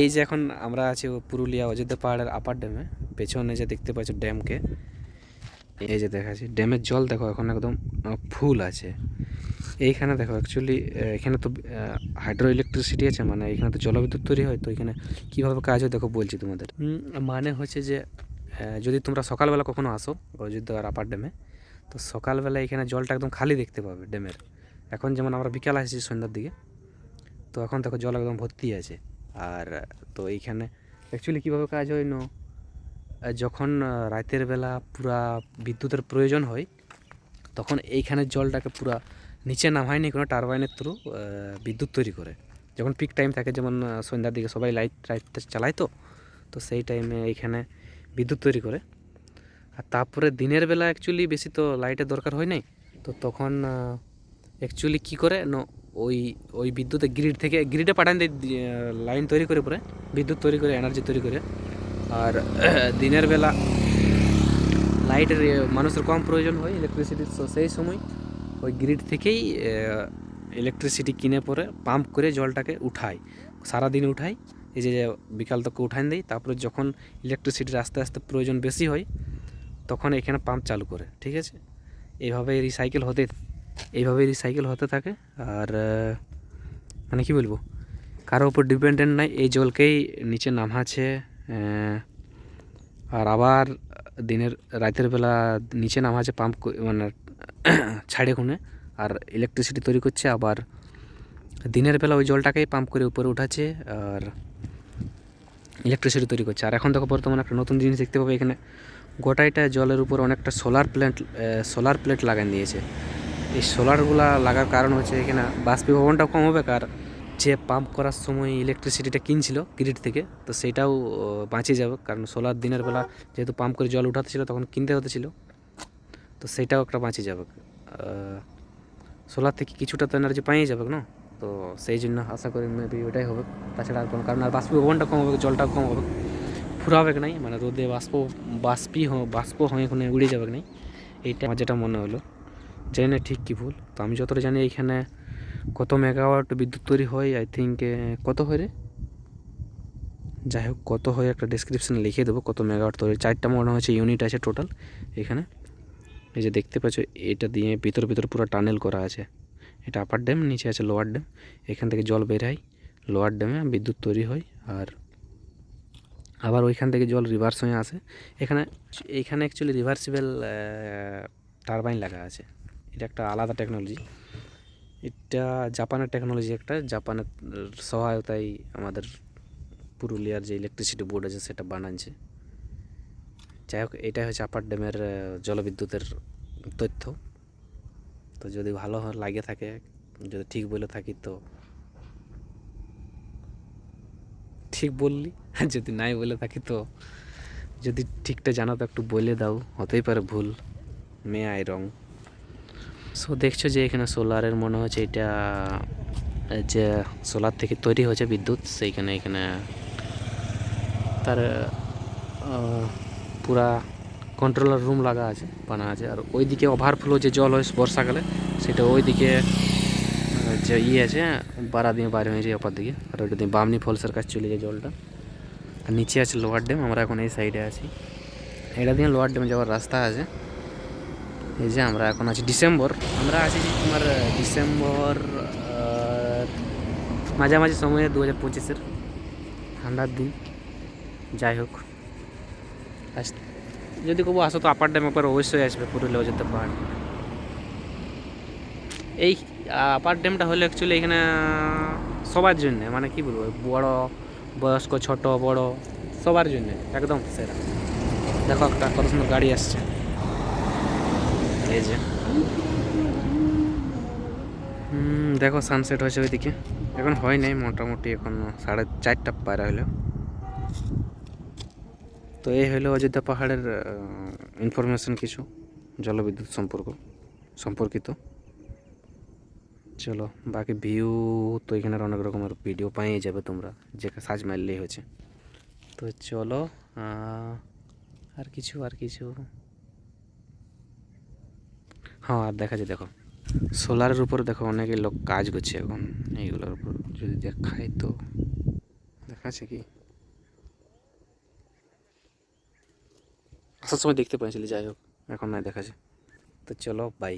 এই যে এখন আমরা আছি পুরুলিয়া অযোধ্যা পাহাড়ের আপার ড্যামে পেছনে যে দেখতে পাচ্ছ ড্যামকে এই যে দেখাচ্ছি। ড্যামের জল দেখো, এখন একদম ফুল আছে। এইখানে দেখো অ্যাকচুয়ালি এখানে তো হাইড্রো ইলেকট্রিসিটি আছে মানে এখানে তো জলবিদ্যুৎ তৈরি হয়, তো এখানে কীভাবে কাজ হয় দেখো বলছি তোমাদের। মানে হচ্ছে যে যদি তোমরা সকালবেলা কখনো আসো অযোধ্যার আপার ড্যামে তো সকালবেলা এখানে জলটা একদম খালি দেখতে পাবে ড্যামের এখন যেমন আমরা বিকাল আসছি সন্ধ্যার দিকে, তো এখন দেখো জল একদম ভর্তি আছে। আর, তো এইখানে অ্যাকচুয়ালি কীভাবে কাজ হয় ন? যখন রাতের বেলা পুরা বিদ্যুতের প্রয়োজন হয়, তখন এইখানের জলটাকে পুরা নিচে নামায়নি কোনো টারবাইনের থ্রু বিদ্যুৎ তৈরি করে। যখন পিক টাইম থাকে, যেমন সন্ধ্যার দিকে সবাই লাইট টাইট চালায় তো তো সেই টাইমে এইখানে বিদ্যুৎ তৈরি করে। আর তারপরে দিনের বেলা অ্যাকচুয়ালি বেশি তো লাইটের দরকার হয় নাই, তো তখন অ্যাকচুয়ালি কী করে ন ওই ওই বিদ্যুতের গ্রিড থেকে গ্রিডে পাঠান লাইন তৈরি করে পরে, বিদ্যুৎ তৈরি করে এনার্জি তৈরি করে। আর, দিনের বেলা লাইটের মানুষের কম প্রয়োজন হয় ইলেকট্রিসিটির তো সেই সময় ওই গ্রিড থেকেই ইলেকট্রিসিটি কিনে পরে পাম্প করে জলটাকে উঠায়, সারাদিন উঠায়, এই যে বিকাল তক উঠান দেয়, তারপরে যখন ইলেকট্রিসিটির আস্তে আস্তে প্রয়োজন বেশি হয়, তখন এখানে পাম্প চালু করে, ঠিক আছে? এইভাবে রিসাইকেল হতে এইভাবে রিসাইকেল হতে থাকে। আর মানে কি বলব? কারোর উপর ডিপেন্ডেন্ট নাই, এই জলকেই নিচে নামাচ্ছে আর আবার দিনের, রাতের বেলা নিচে নামাচ্ছে পাম্প মানে ছাড়ে খুনে, আর ইলেকট্রিসিটি তৈরি করছে, আবার দিনের বেলা ওই জলটাকেই পাম্প করে উপরে উঠাচ্ছে, আর ইলেকট্রিসিটি তৈরি করছে। আর এখন দেখো বর্তমানে একটা নতুন জিনিস দেখতে পাবে, এখানে গোটাইটা জলের উপর অনেকটা সোলার প্লেট সোলার প্লেট লাগান দিয়েছে। এই সোলারগুলা লাগার কারণ হচ্ছে এখানে বাষ্পীভবনটাও কম হবে, আর যে পাম্প করার সময় ইলেকট্রিসিটিটা কিনছিল গ্রিড থেকে, তো সেটাও বাঁচিয়ে যাবে। কারণ সোলার দিনের বেলা যেহেতু পাম্প করে জল উঠাতে ছিল, তখন কিনতে হতে ছিল। তো সেটাও একটা বাঁচিয়ে যাবে। সোলার থেকে কিছুটা তো এনার্জি পাইয়ে যাবে না? তো সেই জন্য আশা করি মেবি ওটাই হবে। তাছাড়া আর কোনো কারণ আর বাষ্পীভবনটা কম হবে, জলটাও কম হবে। ফুরাবে নাই? মানে রোদে বাষ্প, বাষ্পী বাষ্প হয়ে ওখানে উড়ে যাবে নাই? এইটা আমার যেটা মনে হলো। জানি না ঠিক কী ভুল। তো আমি যতটা জানি এইখানে কত মেগাওয়াট বিদ্যুৎ তৈরি হয় আই থিঙ্ক কত হয় রে? যাই হোক, কত হয় একটা ডিসক্রিপশানে লিখে দেবো, কত মেগাওয়াট তৈরি চারটা মনে হচ্ছে ইউনিট আছে টোটাল এখানে। এই যে দেখতে পাচ্ছ, এটা দিয়ে ভিতর ভিতর পুরো টানেল করা আছে। এটা আপার ড্যাম নিচে আছে লোয়ার ড্যাম এখান থেকে জল বের হয় লোয়ার ড্যামে বিদ্যুৎ তৈরি হয় আর আবার ওইখান থেকে জল রিভার্স হয়ে আসে। এখানে এইখানে অ্যাকচুয়ালি রিভার্সিবল টারবাইন লাগা আছে। এটা একটা আলাদা টেকনোলজি এটা জাপানের টেকনোলজি একটা, জাপানের সহায়তায় আমাদের পুরুলিয়ার যে ইলেকট্রিসিটি বোর্ড আছে সেটা বানাচ্ছে যাই হোক, এটাই হচ্ছে আপার ড্যামের জলবিদ্যুতের তথ্য। তো যদি ভালো লাগে থাকে, যদি ঠিক বলে থাকি তো ঠিক বললি যদি নাই বলে থাকি তো যদি ঠিকটা জানো তো একটু বলে দাও, হতেই পারে ভুল। মে আই রং সো দেখছ যে এখানে সোলারের মনে হচ্ছে এটা যে সোলার থেকে তৈরি হয়েছে বিদ্যুৎ, সেইখানে এখানে, তার পুরা কন্ট্রোলার রুম লাগা আছে, বানা আছে। আর ওইদিকে ওভারফ্লো যে জল হয় বর্ষাকালে, সেটা ওইদিকে যে ইয়ে আছে, বারা দিয়ে বাইরে হয়ে যায় অপার দিকে আর ওইটা দিয়ে বামনি ফলসের কাছে চলে যায় জলটা। আর নিচে আছে লোয়ার ড্যাম আমরা এখন এই সাইডে আছি। এটা দিয়ে লোয়ার ড্যামে যাওয়ার রাস্তা আছে। এই যে আমরা এখন আছি ডিসেম্বর। আমরা আছি তোমার ডিসেম্বর মাঝামাঝি সময়ে দু হাজার পঁচিশের ঠান্ডার দিন। যাই হোক। যদি কবু আসো তো আপার ড্যাম একবার অবশ্যই আসবে, পুরুলিয়া অযোধ্যা পাহাড় এই আপার ড্যামটা হলো অ্যাকচুয়ালি এখানে সবার জন্যে মানে কি বলব, বড়, বয়স্ক, ছোট, বড়, সবার জন্যে, একদম সেরা। দেখো একটা কত সুন্দর গাড়ি আসছে। এই যে। দেখো সানসেট হয়েছে ওইদিকে। এখন হয় নাই মোটামুটি, এখন সাড়ে চারটা পায়রা হলো। তো এই হলো অযোধ্যা পাহাড়ের ইনফরমেশন কিছু, জলবিদ্যুৎ সম্পর্ক, সম্পর্কিত। চলো, বাকি ভিউ তো এখানের অনেক রকমের ভিডিও পাই যাবে তোমরা, যে সাজ মারলেই হয়েছে। তো চলো আর কিছু আর কিছু। হ্যাঁ আর দেখা যায়, দেখো, সোলারের উপর দেখো অনেকে লোক কাজ করছে এখন, এইগুলোর উপর, যদি দেখায় তো, দেখাচ্ছে কি? আসার সময় দেখতে পাইছিলি যাই হোক, এখন না দেখা যায় তো চলো বাই